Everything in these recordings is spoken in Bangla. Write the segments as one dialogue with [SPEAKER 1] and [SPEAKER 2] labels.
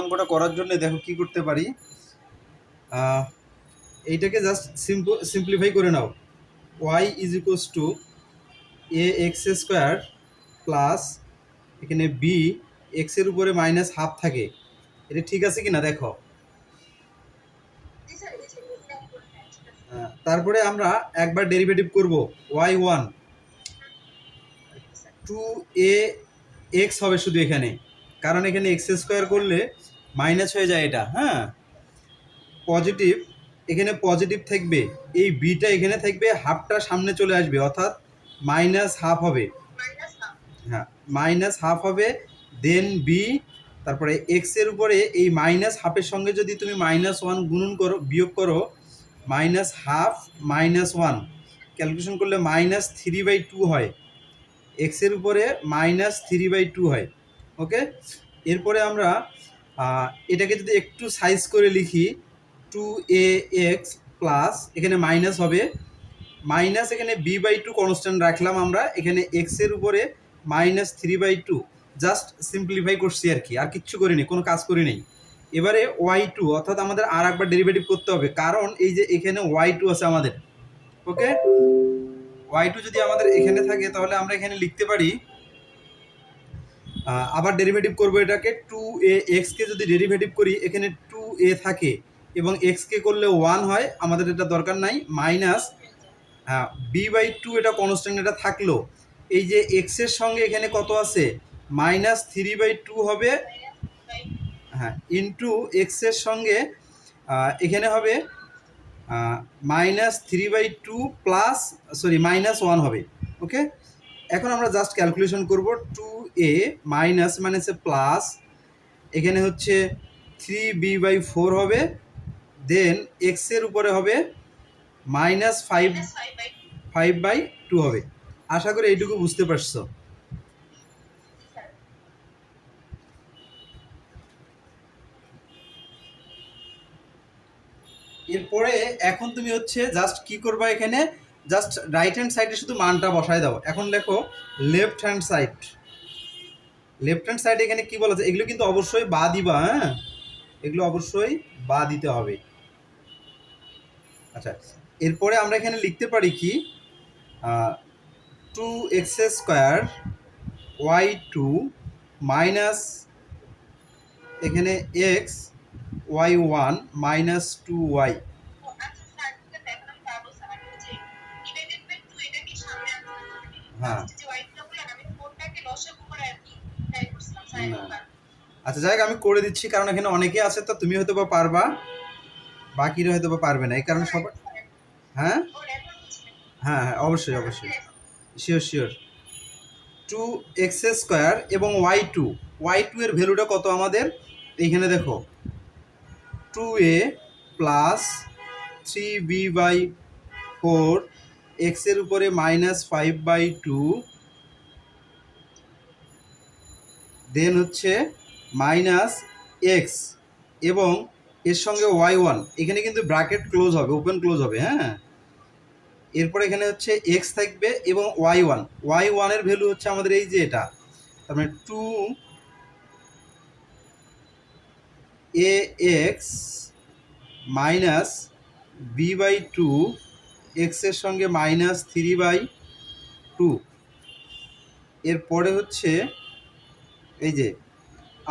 [SPEAKER 1] অঙ্কটা করার জন্য দেখো কি করতে পারি। এইটাকে জাস্ট সিম্পলিফাই করে নাও। Y is equals to a x square plus এখানে বি এক্সের উপরে মাইনাস হাফ থাকে। এটা ঠিক আছে কি না দেখো তারপরে আমরা একবার ডেরিভেটিভ করব। Y one two a x হবে শুধু এখানে। কারণ এখানে এক্স স্কোয়ার করলে মাইনাস হয়ে যায় এটা হ্যাঁ? পজিটিভ এখানে পজিটিভ থাকবে, এই বিটা এখানে থাকবে হাফটা সামনে চলে আসবে, অর্থাৎ মাইনাস হাফ হবে। হ্যাঁ মাইনাস হাফ হবে দেন বি তারপরে এক্সের উপরে এই মাইনাস হাফের সঙ্গে যদি তুমি মাইনাস ওয়ান গুণন করো, বিয়োগ করো minus half minus one calculation করলে মাইনাস থ্রি বাই টু হয়। এক্সের উপরে মাইনাস থ্রি বাই টু হয় ওকে এরপরে আমরা এটাকে যদি একটু সাইজ করে লিখি টু এ এক্স প্লাস এখানে মাইনাস হবে। মাইনাস এখানে বি বাই টু কনস্ট্যান্ট রাখলাম আমরা, এখানে এক্সের উপরে minus three by two just simplify করছি আর কি, আর কিচ্ছু করিনি, কোনো কাজ করি নেই এবারে ওয়াই টু অর্থাৎ আমাদের আর একবার ডেরিভেটিভ করতে হবে, কারণ এই যে এখানে ওয়াই টু আছে আমাদের ওকে ওয়াই টু যদি আমাদের এখানে থাকে, তাহলে আমরা এখানে লিখতে পারি আবার ডেরিভেটিভ করব এটাকে। টু এ এক্সকে যদি ডেরিভেটিভ করি, এখানে টু এ থাকে এবং এক্সকে করলে ওয়ান হয়, আমাদের এটা দরকার নাই মাইনাস বি বাই টু এটা কনস্ট্যান্ট এটা থাকল। এই যে এক্সের সঙ্গে এখানে কত আছে? মাইনাস থ্রি বাই টু হবে হ্যাঁ ইন্টু এক্সের সঙ্গে এখানে হবে minus three by two plus sorry minus one হবে ওকে এখন আমরা জাস্ট ক্যালকুলেশন করব টু এ মাইনাস মানে হচ্ছে প্লাস এখানে হচ্ছে থ্রি বি বাই ফোর হবে দেন এক্সের উপরে হবে minus five five by two হবে। আশা করি এইটুকু বুঝতে পারছ। এরপরে এখন তুমি হচ্ছে জাস্ট কি করবা এখানে? জাস্ট রাইট হ্যান্ড সাইডে শুধু মানটা বসায় দাও। এখন লেখো left hand side left hand সাইডে এখানে কি বলা আছে? এগুলো কিন্তু অবশ্যই বা দিবা হ্যাঁ? এগুলো অবশ্যই বা দিতে হবে। আচ্ছা এরপরে আমরা এখানে লিখতে পারি কি two x square y two minus এখানে x y one minus two y হ্যাঁ। আচ্ছা যাই আমি করে দিচ্ছি, কারণ এখানে অনেকে আছে, তো তুমি হয়তো বা পারবা। বাকিরা হয়তো বা পারবে না, এই কারণে সবাই হ্যাঁ? হ্যাঁ হ্যাঁ অবশ্যই অবশ্যই। Sure sure two x square এবং ওয়াই টু ওয়াই টু এর ভ্যালুটা কত আমাদের? এইখানে দেখো। Two a plus three b by four এক্সের উপরে minus five by two then হচ্ছে মাইনাস এক্স এবং এর সঙ্গে ওয়াই ওয়ান এখানে কিন্তু ব্র্যাকেট ক্লোজ হবে, ওপেন ক্লোজ হবে হ্যাঁ? এরপর এখানে হচ্ছে এক্স থাকবে এবং ওয়াই ওয়ান ওয়াই ওয়ানের ভ্যালু হচ্ছে আমাদের এই যে এটা, তার মানে two a x minus b by two এক্সের সঙ্গে মাইনাস থ্রি বাই টু এরপরে হচ্ছে এই যে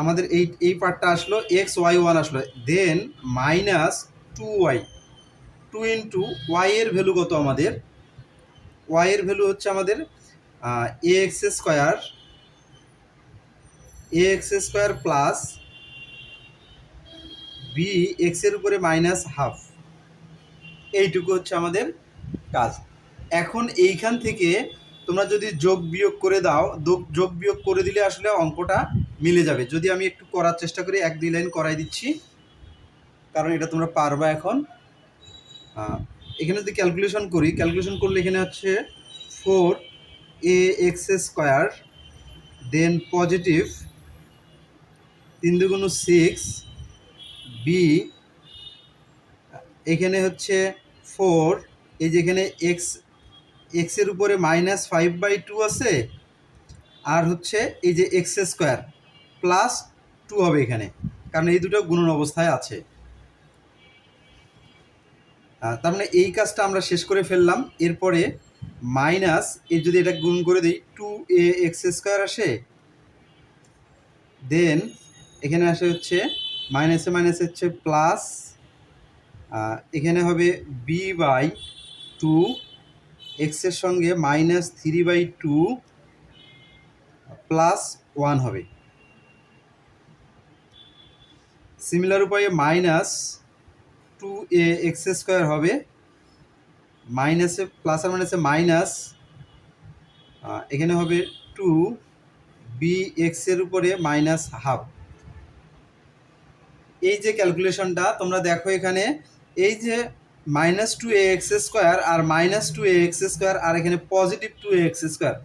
[SPEAKER 1] আমাদের এই এই পার্টটা আসলো এক্স ওয়াই ওয়ান আসলো। Then minus two y two into y এর ভ্যালু কত আমাদের? ওয়াইয়ের ভ্যালু হচ্ছে আমাদের a x square a x square plus b এক্সের উপরে মাইনাস হাফ এইটুকু হচ্ছে আমাদের কাজ। এখন এইখান থেকে তোমরা যদি যোগ বিয়োগ করে দাও যোগ বিয়োগ করে দিলে আসলে অঙ্কটা মিলে যাবে। যদি আমি একটু করার চেষ্টা করি, এক দুই লাইন করাই দিচ্ছি, কারণ এটা তোমরা পারবা এখন। এখানে যদি ক্যালকুলেশন করি ক্যালকুলেশন করলে এখানে হচ্ছে four a x square then positive তিন দুগুণ সিক্স বি এখানে হচ্ছে ফোর এই যেখানে এক্স এক্সের উপরে মাইনাস ফাইভ বাই টু আছে, আর হচ্ছে এই যে এক্স স্কোয়ার প্লাস টু হবে এখানে, কারণ এই দুটো গুণন অবস্থায় আছে। তার মানে এই কাজটা আমরা শেষ করে ফেললাম। এরপরে মাইনাস এর যদি এটা গুণ করে দিই টু এ এক্স স্কোয়ার আসে দেন এখানে আসে হচ্ছে মাইনাসে মাইনাস হচ্ছে প্লাস এখানে হবে বি বাই টু এক্সের সঙ্গে minus three by two plus one হবে। সিমিলার উপায়ে minus two a x square হবে। মাইনাসে প্লাস আর মাইনাসে মাইনাস এখানে হবে টু বি এক্সের উপরে মাইনাস হাফ এই যে ক্যালকুলেশনটা তোমরা দেখো এখানে, এই যে minus two a x square R minus two a x square আর এখানে positive two a x square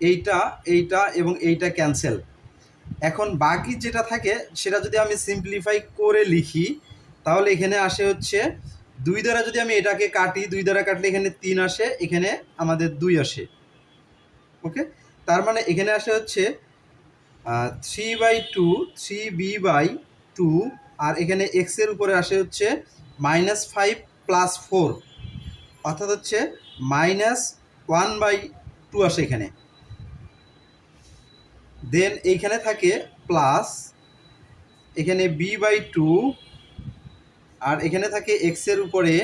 [SPEAKER 1] এইটা এইটা এবং এইটা ক্যান্সেল এখন বাকি যেটা থাকে, সেটা যদি আমি সিম্পলিফাই করে লিখি, তাহলে এখানে আসে হচ্ছে, দুই দ্বারা যদি আমি এটাকে কাটি, দুই দ্বারা কাটলে এখানে তিন আসে, এখানে আমাদের দুই আসে। ওকে? তার মানে এখানে আসে হচ্ছে three by two three b by two আর এখানে এক্সের উপরে আসে হচ্ছে মাইনাস ফাইভ প্লাস ফোর অর্থাৎ হচ্ছে মাইনাস ওয়ান বাই টু আসে এখানে। দেন এইখানে থাকে প্লাস এখানে বি বাই টু আর এখানে থাকে এক্সের উপরে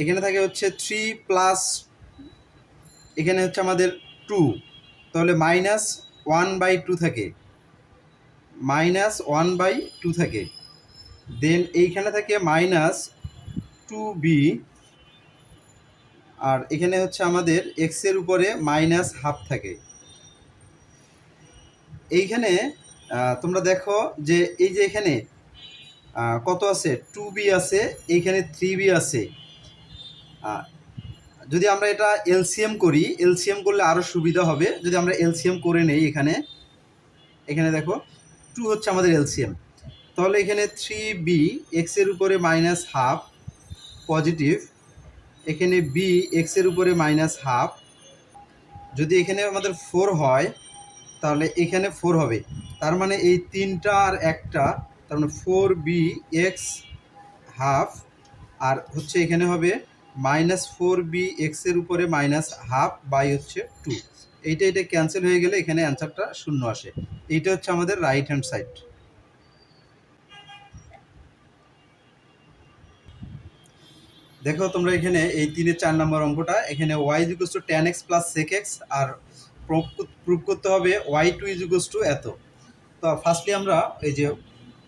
[SPEAKER 1] এখানে থাকে হচ্ছে থ্রি প্লাস এখানে হচ্ছে আমাদের টু তাহলে মাইনাস ওয়ান বাই টু থাকে। মাইনাস ওয়ান বাই টু থাকে। দেন এইখানে থাকে মাইনাস টু বি, আর এখানে হচ্ছে আমাদের এক্সের উপরে মাইনাস হাফ থাকে। এইখানে তোমরা দেখো যে এই যে এখানে কত আছে? টু বি আছে, এইখানে থ্রি বি আছে। যদি আমরা এটা এলসিএম করি, এলসিএম করলে আরও সুবিধা হবে। যদি আমরা এলসিএম করে নেই এখানে এখানে দেখো, টু হচ্ছে আমাদের এলসিএম। তাহলে এখানে থ্রি বি এক্সের উপরে মাইনাস হাফ পজিটিভ এখানে বি এক্সের উপরে মাইনাস হাফ যদি এখানে আমাদের ফোর হয়, তাহলে এখানে ফোর হবে। তার মানে এই তিনটা আর একটা, তার মানে ফোর বি এক্স হাফ আর হচ্ছে এখানে হবে মাইনাস ফোর বি এক্সের উপরে মাইনাস হাফ বাই হচ্ছে টু এইটা এটা ক্যান্সেল হয়ে গেলে এখানে অ্যান্সারটা শূন্য আসে। এইটা হচ্ছে আমাদের রাইট হ্যান্ড সাইড দেখো তোমরা এখানে এই তিনের চার নম্বর অঙ্কটা, এখানে y ইজিকোস to tan x plus sec x R prove করতে হবে ওয়াই টু ইজিকোস টু এত। তো ফার্স্টলি আমরা এই যে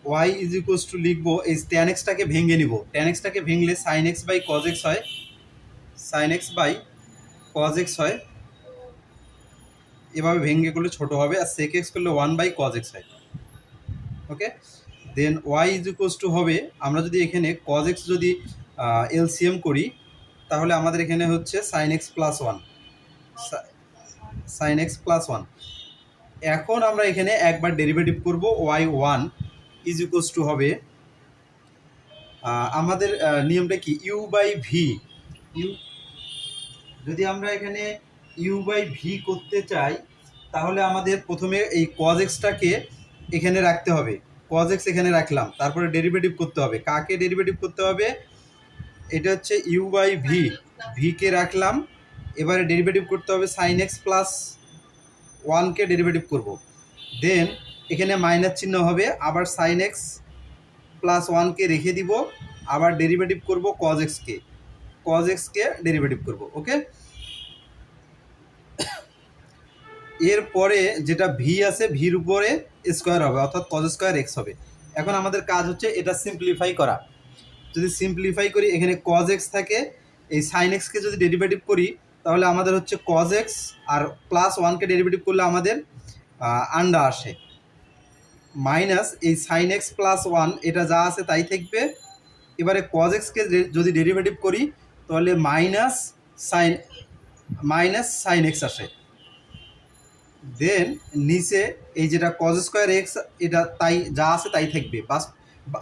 [SPEAKER 1] ওয়াই ইজ ইকুয়ালস টু লিখব, এই ট্যান এক্সটাকে ভেঙে নিব। ট্যান এক্সটাকে ভেঙলে sine x by cos x হয় sine x by cos x হয়। এভাবে ভেঙে করলে ছোট হবে আর সেক এক্স করলে ওয়ান বাই কজ এক্স হয়। Okay then y is equals to হবে, আমরা যদি এখানে কজ এক্স যদি এলসিএম করি, তাহলে আমাদের এখানে হচ্ছে sine x plus one sine x plus one এখন আমরা এখানে একবার ডেরিভেটিভ করব y one is equals to হবে আমাদের নিয়মটা কি? ইউ বাই ভি ইউ যদি আমরা এখানে ইউ বাই ভি করতে চাই, তাহলে আমাদের প্রথমে এই কজ এক্সটাকে এখানে রাখতে হবে। কজ এক্স এখানে রাখলাম, তারপরে ডেরিভেটিভ করতে হবে। কাকে ডেরিভেটিভ করতে হবে? এটা হচ্ছে ইউ বাই ভি ভিকে রাখলাম, এবারে ডেরিভেটিভ করতে হবে সাইন এক্স প্লাস ওয়ানকে ডেরিভেটিভ করব। দেন এখানে মাইনাস চিহ্ন হবে, আবার সাইন এক্স প্লাস ওয়ানকে রেখে দিব, আবার ডেরিভেটিভ করব কজ এক্সকে কজ এক্সকে ডেরিভেটিভ করব ওকে এরপরে যেটা ভি আছে ভির উপরে স্কোয়ার হবে, অর্থাৎ কজ স্কোয়ার এক্স হবে। এখন আমাদের কাজ হচ্ছে এটা সিম্পলিফাই করা। যদি সিম্পলিফাই করি, এখানে কজ এক্স থাকে, এই সাইন এক্সকে যদি ডেরিভেটিভ করি, তাহলে আমাদের হচ্ছে কজ এক্স আর প্লাস ওয়ানকে ডেরিভেটিভ করলে আমাদের আন্ডা আসে। মাইনাস এই সাইন এক্স প্লাস ওয়ান এটা যা আছে তাই থাকবে। এবারে কজ এক্সকে যদি ডেরিভেটিভ করি, তাহলে minus sine minus sine x আসে। দেন নিচে এই যেটা কজ স্কোয়ার এক্স এটা তাই যা আছে তাই থাকবে। বাস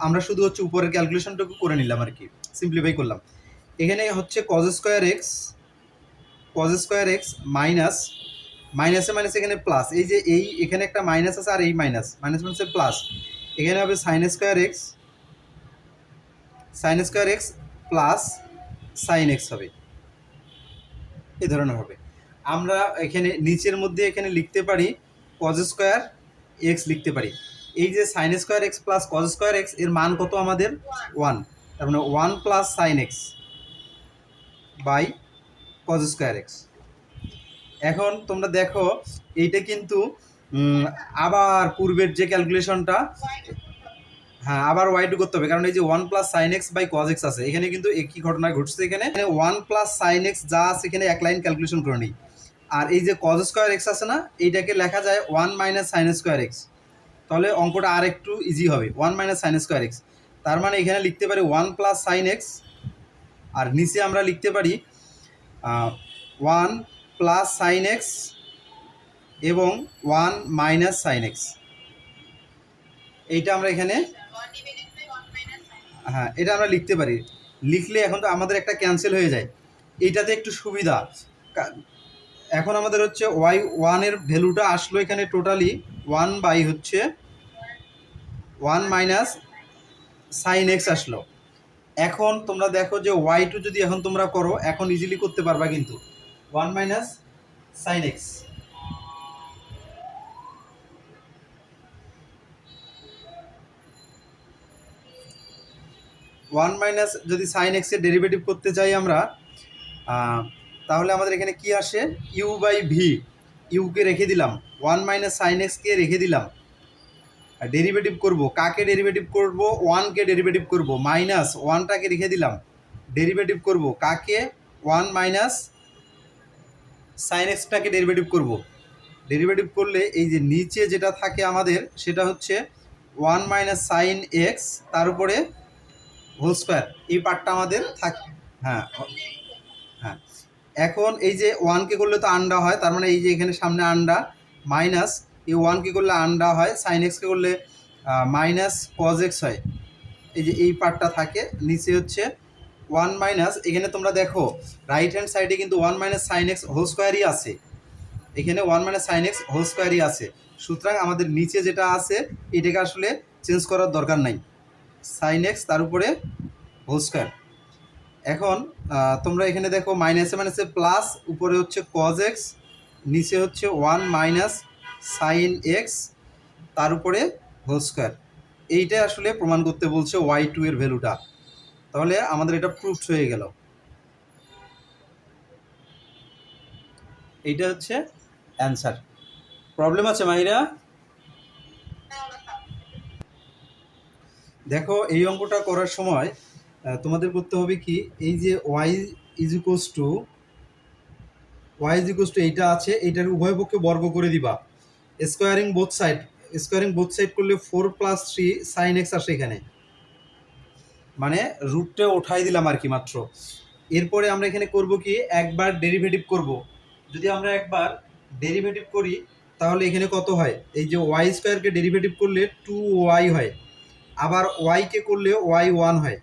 [SPEAKER 1] আমরা শুধু হচ্ছে উপরের ক্যালকুলেশনটুকু করে নিলাম আর কি সিম্পলিফাই করলাম। এখানে হচ্ছে cos square x cos square x minus মাইনাসে মাইনাস এখানে প্লাস এই যে এই, এখানে একটা মাইনাস আছে আর এই মাইনাস মাইনাস মাইনাসে প্লাস এখানে হবে sine square x sine square x plus sine x হবে। এই ধরনের হবে। আমরা এখানে নিচের মধ্যে এখানে লিখতে পারি কজ স্কোয়ার এক্স লিখতে পারি। এই যে sine square x plus cos square এক্সের মান কত আমাদের? ওয়ান তার মানে one plus sine x by cos square x এখন তোমরা দেখো, এইটা কিন্তু আবার পূর্বের যে ক্যালকুলেশনটা হ্যাঁ আবার ওয়াই টু করতে হবে। কারণ এই যে one plus sine x by cos x আছে। এখানে কিন্তু একই ঘটনা ঘটছে এখানে? ওয়ান প্লাস সাইন এক্স যা আছে এখানে এক লাইন ক্যালকুলেশন করে নিই। আর এই যে কজ স্কোয়ার এক্স আছে না, এইটাকে লেখা যায় one minus sine square x তাহলে অঙ্কটা আর একটু ইজি হবে। One minus sine square x তার মানে এখানে লিখতে পারি ওয়ান প্লাস সাইন এক্স আর নিচে আমরা লিখতে পারি ওয়ান প্লাস সাইন এক্স এবং ওয়ান মাইনাস সাইন এক্স এইটা আমরা এখানে হ্যাঁ এটা আমরা লিখতে পারি। লিখলে এখন তো আমাদের একটা ক্যান্সেল হয়ে যায়। এইটাতে একটু সুবিধা। এখন আমাদের হচ্ছে ওয়াই ওয়ানের ভ্যালুটা আসলো এখানে টোটালি ওয়ান বাই হচ্ছে ওয়ান মাইনাস সাইন এক্স আসলো। এখন তোমরা দেখো যে ওয়াই টু যদি এখন তোমরা করো, এখন ইজিলি করতে পারবা কিন্তু। One minus sine x one minus যদি সাইন এক্সের ডেরিভেটিভ করতে চাই আমরা তাহলে আমাদের এখানে কি আসে? ইউ বাই ভি ইউকে রেখে দিলাম। ওয়ান মাইনাস সাইন এক্সকে রেখে দিলাম। আর ডেরিভেটিভ করব। কাকে ডেরিভেটিভ করব? ওয়ানকে ডেরিভেটিভ করব। মাইনাস ওয়ানটাকে রেখে দিলাম। ডেরিভেটিভ করব। কাকে? ওয়ান মাইনাস সাইন এক্সটাকে ডেরিভেটিভ করব। ডেরিভেটিভ করলে এই যে নিচে যেটা থাকে আমাদের, সেটা হচ্ছে ওয়ান মাইনাস সাইন এক্স তার উপরে হোল স্কোয়ার এই পার্টটা আমাদের থাকে হ্যাঁ। এখন এই যে ওয়ানকে করলে তো আন্ডা হয়, তার মানে এই যে এখানে সামনে আন্ডা মাইনাস এই ওয়ানকে করলে আন্ডা হয় সাইন এক্সকে করলে মাইনাস কজ এক্স হয়। এই যে এই পার্টটা থাকে, নিচে হচ্ছে ওয়ান মাইনাস এখানে তোমরা দেখো রাইট হ্যান্ড সাইডে কিন্তু one minus sine x whole স্কোয়ারই আছে। এখানে one minus sine x whole স্কোয়ারই আছে। সুতরাং আমাদের নিচে যেটা আছে, এটাকে আসলে চেঞ্জ করার দরকার নাই। সাইন এক্স তার উপরে হোল স্কোয়ার এখন তোমরা এখানে দেখো মাইনাসে মাইনাসে প্লাস উপরে হচ্ছে কজ এক্স নিচে হচ্ছে ওয়ান মাইনাস সাইন এক্স তার উপরে হোল স্কোয়ার এইটা আসলে প্রমাণ করতে বলছে ওয়াই টু এর ভ্যালুটা। তাহলে আমাদের এটা প্রুফড হয়ে গেল। এইটা হচ্ছে অ্যান্সার প্রবলেম আছে মাহিরা? দেখো এই অঙ্কটা করার সময় তোমাদের করতে হবে কি, এই যে y is equals to y is equals to এইটা আছে, এইটার উভয় পক্ষে বর্গ করে দিবা। Squaring both side squaring both side করলে four plus three sine x আসে এখানে। মানে রুটটা ওঠাই দিলাম আর কি মাত্র। এরপরে আমরা এখানে করব কি, একবার ডেরিভেটিভ করব। যদি আমরা একবার ডেরিভেটিভ করি, তাহলে এখানে কত হয়? এই যে ওয়াই স্কোয়ারকে ডেরিভেটিভ করলে টু ওয়াই হয়। আবার ওয়াইকে করলে ওয়াই ওয়ান হয়।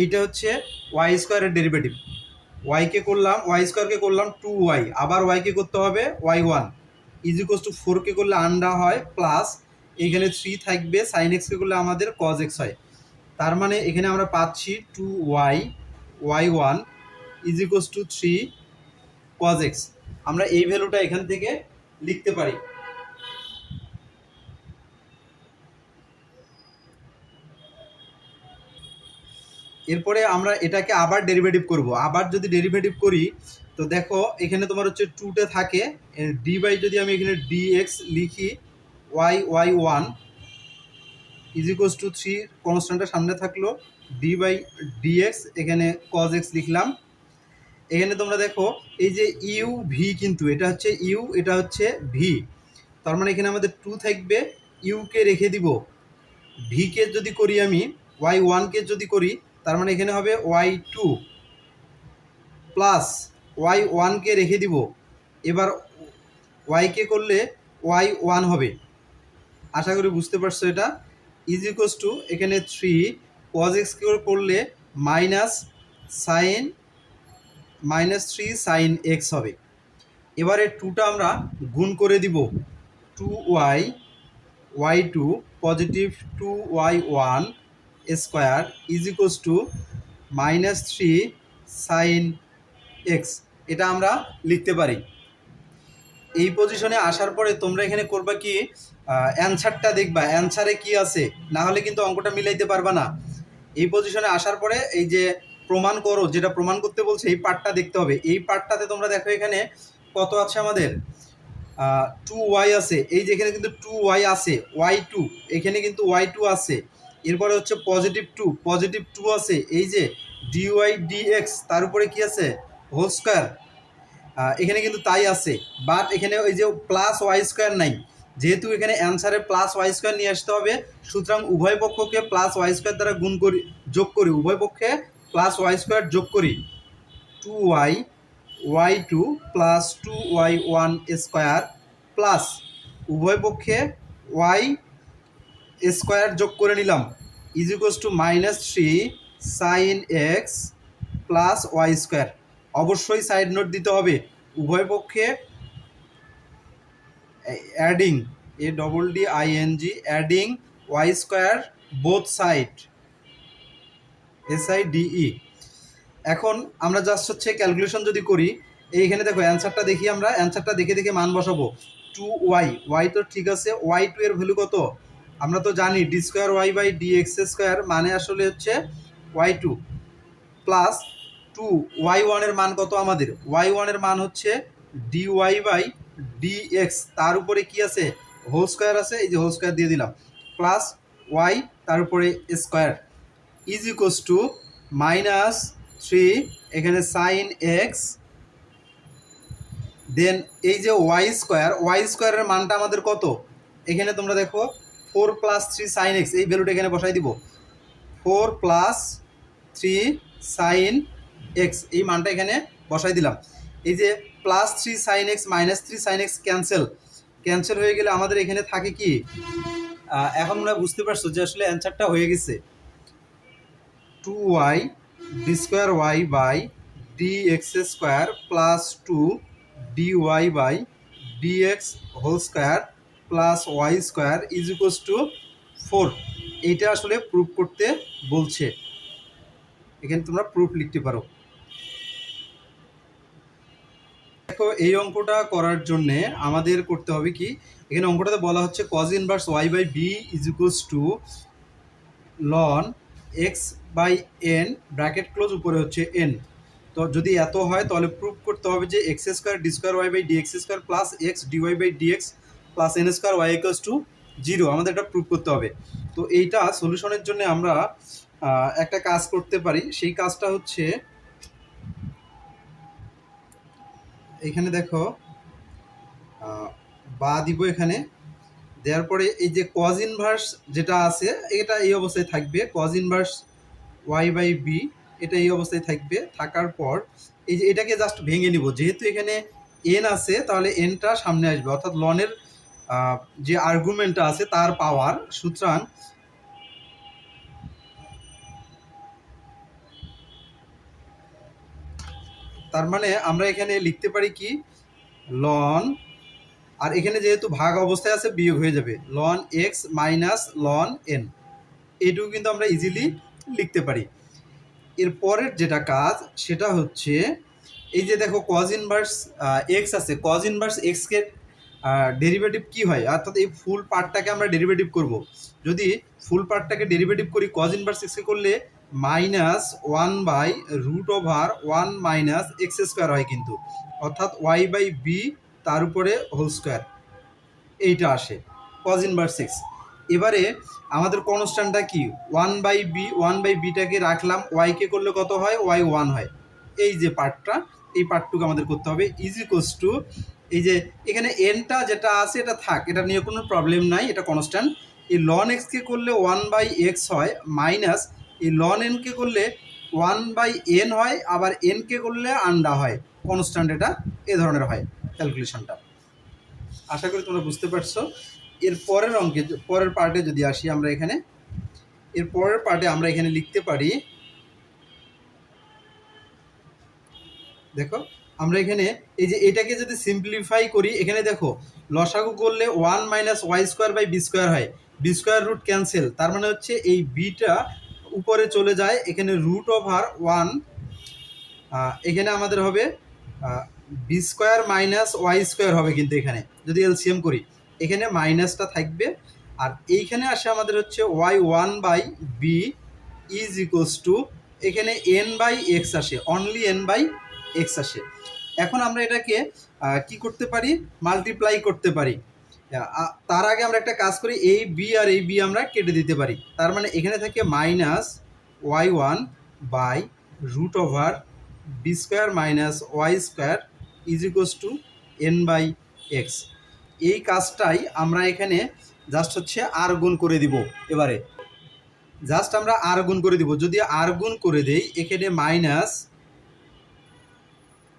[SPEAKER 1] এইটা হচ্ছে ওয়াই স্কোয়ারের ডেরিভেটিভ ওয়াইকে করলাম ওয়াই স্কোয়ারকে করলাম টু ওয়াই আবার ওয়াইকে করতে হবে y one is equals to ফোরকে করলে আন্ডা হয় প্লাস এখানে থ্রি থাকবে সাইন এক্সকে করলে আমাদের কজ এক্স হয়। তার মানে এখানে আমরা পাচ্ছি two y y one is equals to three cos x আমরা এই ভ্যালুটা এখান থেকে লিখতে পারি। এরপরে আমরা এটাকে আবার ডেরিভেটিভ করব। আবার যদি ডেরিভেটিভ করি, তো দেখো এখানে তোমার হচ্ছে টুতে থাকে। ডি বাই যদি আমি এখানে ডি এক্স লিখি y y one is two three কনস্ট্যান্টটা সামনে থাকল। ডি বাই ডিএক্স এখানে কজ এক্স লিখলাম। এখানে তোমরা দেখো, এই যে ইউ ভি কিন্তু, এটা হচ্ছে ইউ এটা হচ্ছে ভি তার মানে এখানে আমাদের টু থাকবে। ইউকে রেখে দিব। ভিকে যদি করি আমি ওয়াই ওয়ানকে যদি করি তার মানে এখানে হবে ওয়াই টু প্লাস ওয়াই ওয়ানকে রেখে দিব। এবার ওয়াইকে করলে ওয়াই ওয়ান হবে। আশা করি বুঝতে পারছ এটা। ইজ ইকোয়াস টু এখানে থ্রি কজ এক্স করলে minus sine minus three sine x হবে। এবারে টুটা আমরা গুণ করে দিব। Two y y two positive two y one square is equals to minus three sine x. এটা আমরা লিখতে পারি। এই পজিশনে আসার পরে তোমরা এখানে করবা কি অ্যান্সারটা দেখবা। অ্যান্সারে কি আছে? না হলে কিন্তু অঙ্কটা মিলাইতে পারবা না। এই পজিশনে আসার পরে এই যে প্রমাণ করো, যেটা প্রমাণ করতে বলছে, এই পার্টটা দেখতে হবে। এই পার্টটাতে তোমরা দেখো এখানে কত আছে আমাদের? টু ওয়াই আছে। এই যে এখানে কিন্তু টু ওয়াই আছে ওয়াই টু এখানে কিন্তু ওয়াই টু আছে। এরপরে হচ্ছে পজিটিভ টু পজিটিভ টু আছে, এই যে ডিওয়াই ডিএক্স তার উপরে কি আছে? হোল স্কোয়ার এখানে কিন্তু তাই আছে বাট এখানে ওই যে প্লাস ওয়াই স্কোয়ার নাই। যেহেতু এখানে অ্যান্সারে প্লাস ওয়াই স্কোয়ার নিয়ে আসতে হবে, সুতরাং উভয় পক্ষকে প্লাস ওয়াই স্কোয়ার দ্বারা গুণ করি, যোগ করি, উভয় পক্ষে প্লাস ওয়াই স্কোয়ার যোগ করি। Two y y two plus two y one square plus উভয় পক্ষে ওয়াই স্কোয়ার যোগ করে নিলাম। Is two minus three sine x plus y square. অবশ্যই সাইড নোট দিতে হবে। উভয় পক্ষে adding, A double D I N G adding y square both side, S I D E এখন আমরা জাস্ট হচ্ছে ক্যালকুলেশন যদি করি, এইখানে দেখো অ্যান্সারটা দেখি আমরা, অ্যান্সারটা দেখে দেখে মান বসাবো। টু ওয়াই ওয়াই তো ঠিক আছে, ওয়াই টু এর ভ্যালু কত? আমরা তো জানি d square y by d x square মানে আসলে হচ্ছে y two plus two y ওয়ানের মান কত আমাদের? ওয়াই ওয়ানের মান হচ্ছে d y by d x তার উপরে কি আছে? হোল স্কোয়ার আছে। এই যে হোল স্কোয়ার দিয়ে দিলাম। প্লাস ওয়াই তার উপরে square is equals to minus three এখানে সাইন এক্স দেন এই যে ওয়াই স্কোয়ার ওয়াই স্কোয়ারের মানটা আমাদের কত? এখানে তোমরা দেখো four plus three sine x, এই ভ্যালুটা এখানে বসাই দিব। Four plus three sine x, এই মানটা এখানে বসাই দিলাম। এই যে plus three sine x minus three sine x cancel. Cancel হয়ে গেলে আমাদের এখানে থাকে কি? এখন মনে বুঝতে পারছ যে আসলে অ্যান্সারটা হয়ে গেছে। Two y d square y by d x square plus two d y by d x whole square plus y square is equals to four এইটা আসলে প্রুফ করতে বলছে। এখানে তোমরা প্রুফ লিখতে পারো। দেখো, এই অঙ্কটা করার জন্য আমাদের করতে হবে কি, এখানে অঙ্কটাতে বলা হচ্ছে cos inverse y by b is equals to loan x by n bracket close উপরে হচ্ছে এন তো যদি এত হয়, তাহলে প্রুফ করতে হবে যে x square d square y by d x square plus x d y by d x plus n square y equals to zero আমাদের এটা প্রুফ করতে হবে। তো এইটা সলিউশনের জন্য আমরা একটা কাজ করতে পারি। সেই কাজটা হচ্ছে, এখানে দেখো বা দিব এখানে। দেওয়ার পরে এই যে কজ ইনভার্স যেটা আছে, এটা এই অবস্থায় থাকবে। Cos inverse y by b এটা এই অবস্থায় থাকবে। থাকার পর এই যে এটাকে জাস্ট ভেঙে নিব। যেহেতু এখানে এন আছে, তাহলে এনটা সামনে আসবে। অর্থাৎ লনের যে আর্গুমেন্টটা আছে তার পাওয়ার সুতরাং তার মানে আমরা এখানে লিখতে পারি কি? লন আর এখানে যেহেতু ভাগ অবস্থায় আছে, বিয়োগ হয়ে যাবে। Loan x minus loan n এইটুকু কিন্তু আমরা ইজিলি লিখতে পারি। এর পরের যেটা কাজ, সেটা হচ্ছে, এই যে দেখো কজ ইনভার্স এক্স আছে কজ ইনভার্স এক্সকে ডেরিভেটিভ কি হয়? অর্থাৎ এই ফুল পার্টটাকে আমরা ডেরিভেটিভ করব। যদি ফুল পার্টটাকে ডেরিভেটিভ করি কজ ইনভার্স এক্সকে করলে minus one by root over one minus x square হয় কিন্তু। অর্থাৎ ওয়াই বাই বি তার উপরে হোল স্কোয়ার এইটা আসে কজ ইনভার্স এক্স এবারে আমাদের কনস্ট্যান্টটা কি? One by b one by বিটাকে রাখলাম ওয়াইকে করলে কত হয়? ওয়াই ওয়ান হয়। এই যে পার্টটা এই পার্টটুকু আমাদের করতে হবে। ইজ ইকোয়াস টু এই যে এখানে এনটা যেটা আছে, এটা থাক, এটা নিয়ে কোনো প্রবলেম নাই, এটা কনস্ট্যান্ট এই লন এক্সকে করলে ওয়ান বাই এক্স হয় মাইনাস এই লন এনকে করলে ওয়ান বাই এন হয়, আবার এনকে করলে আন্ডা হয় কনস্ট্যান্ট এটা, এ ধরনের হয় ক্যালকুলেশনটা আশা করি তোমরা বুঝতে পারছ। এর পরের অঙ্কে, পরের পার্টে যদি আসি আমরা এখানে, এর পরের পার্টে আমরা এখানে লিখতে পারি, দেখো আমরা এখানে এই যে এটাকে যদি সিম্পলিফাই করি, এখানে দেখো, লসাগু করলে one minus y square by b square হয়। বি স্কোয়ার রুট ক্যান্সেল তার মানে হচ্ছে এই বিটা উপরে চলে যায়, এখানে রুট ওভার ওয়ান এখানে আমাদের হবে b square minus y square হবে কিন্তু এখানে, যদি এলসিএম করি। এখানে মাইনাসটা থাকবে, আর এইখানে আসে আমাদের হচ্ছে y one by b is equals to এখানে এন বাই এক্স আসে অনলি এন বাই এক্স আসে। এখন আমরা এটাকে কি করতে পারি? মাল্টিপ্লাই করতে পারি। তার আগে আমরা একটা কাজ করি, এই বি আর এই বি আমরা কেটে দিতে পারি। তার মানে এখানে থাকে minus y one by root over b square minus y square is equals to n by x এই কাজটাই আমরা এখানে জাস্ট হচ্ছে আর গুণ করে দিব এবারে। জাস্ট আমরা আর গুণ করে দিব। যদি আর গুণ করে দেই, এখানে মাইনাস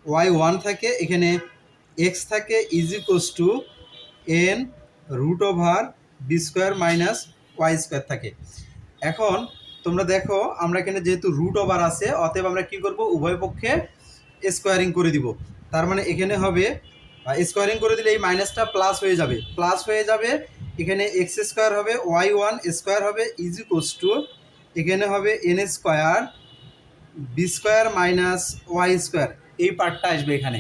[SPEAKER 1] ওয়াই ওয়ান থাকে, এখানে এক্স থাকে is equals to n root over b square minus y square থাকে। এখন তোমরা দেখো, আমরা এখানে যেহেতু রুট ওভার আছে, অতএব আমরা কি করব? উভয় পক্ষে স্কোয়ারিং করে দিব। তার মানে এখানে হবে স্কোয়ারিং করে দিলে এই মাইনাসটা প্লাস হয়ে যাবে। প্লাস হয়ে যাবে, এখানে এক্স স্কোয়ার হবে ওয়াই ওয়ান স্কোয়ার হবে ইজ ইকোয়াস টু এখানে হবে n square b square minus y square এই পার্টটা আসবে এখানে।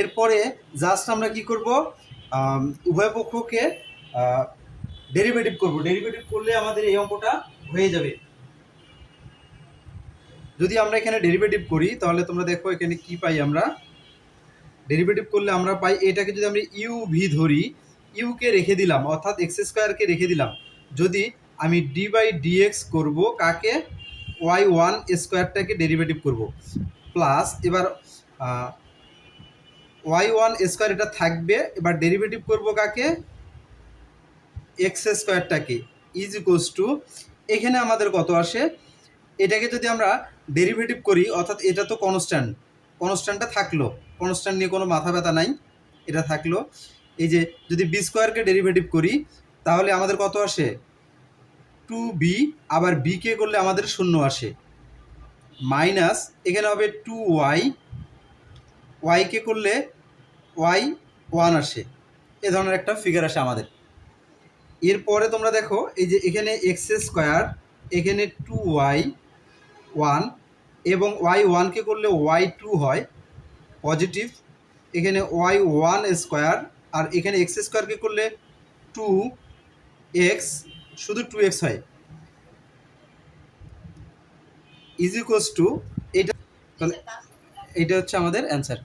[SPEAKER 1] এরপরে জাস্ট আমরা কি করব? উভয় পক্ষকে ডেরিভেটিভ করব। ডেরিভেটিভ করলে আমাদের এই অঙ্কটা হয়ে যাবে। যদি আমরা এখানে ডেরিভেটিভ করি, তাহলে তোমরা দেখো এখানে কি পাই আমরা। ডেরিভেটিভ করলে আমরা পাই, এটাকে যদি আমরা ইউ ভি ধরি ইউকে রেখে দিলাম, অর্থাৎ এক্স স্কোয়ারকে রেখে দিলাম। যদি আমি ডি বাই ডিএক্স করব, কাকে? ওয়াই ওয়ান স্কোয়ারটাকে ডেরিভেটিভ করব। প্লাস এবার ওয়াই ওয়ান স্কোয়ার এটা থাকবে, এবার ডেরিভেটিভ করব কাকে? এক্স স্কোয়ারটাকে। ইজ ইকোয়াস টু এখানে আমাদের কত আসে? এটাকে যদি আমরা ডেরিভেটিভ করি, অর্থাৎ এটা তো কনস্ট্যান্ট কনস্ট্যান্টটা থাকল। কনস্ট্যান্ট নিয়ে কোনো মাথা ব্যথা নাই, এটা থাকল। এই যে, যদি বি স্কোয়ারকে ডেরিভেটিভ করি, তাহলে আমাদের কত আসে? টু বি আবার বিকে করলে আমাদের শূন্য আসে। মাইনাস, এখানে হবে টু ওয়াই ওয়াইকে করলে ওয়াই ওয়ান আসে। এ ধরনের একটা ফিগার আসে আমাদের। এরপরে তোমরা দেখো, এই যে এখানে এক্স স্কোয়ার এখানে টু ওয়াই ওয়ান, এবং ওয়াই ওয়ানকে করলে ওয়াই টু হয়, পজিটিভ। এখানে ওয়াই ওয়ান স্কোয়ার, আর এখানে এক্স স্কোয়ারকে করলে টু এক্স শুধু টু এক্স হয়। ইজ ইকুয়ালস টু এটা তাহলে এটা হচ্ছে আমাদের অ্যান্সার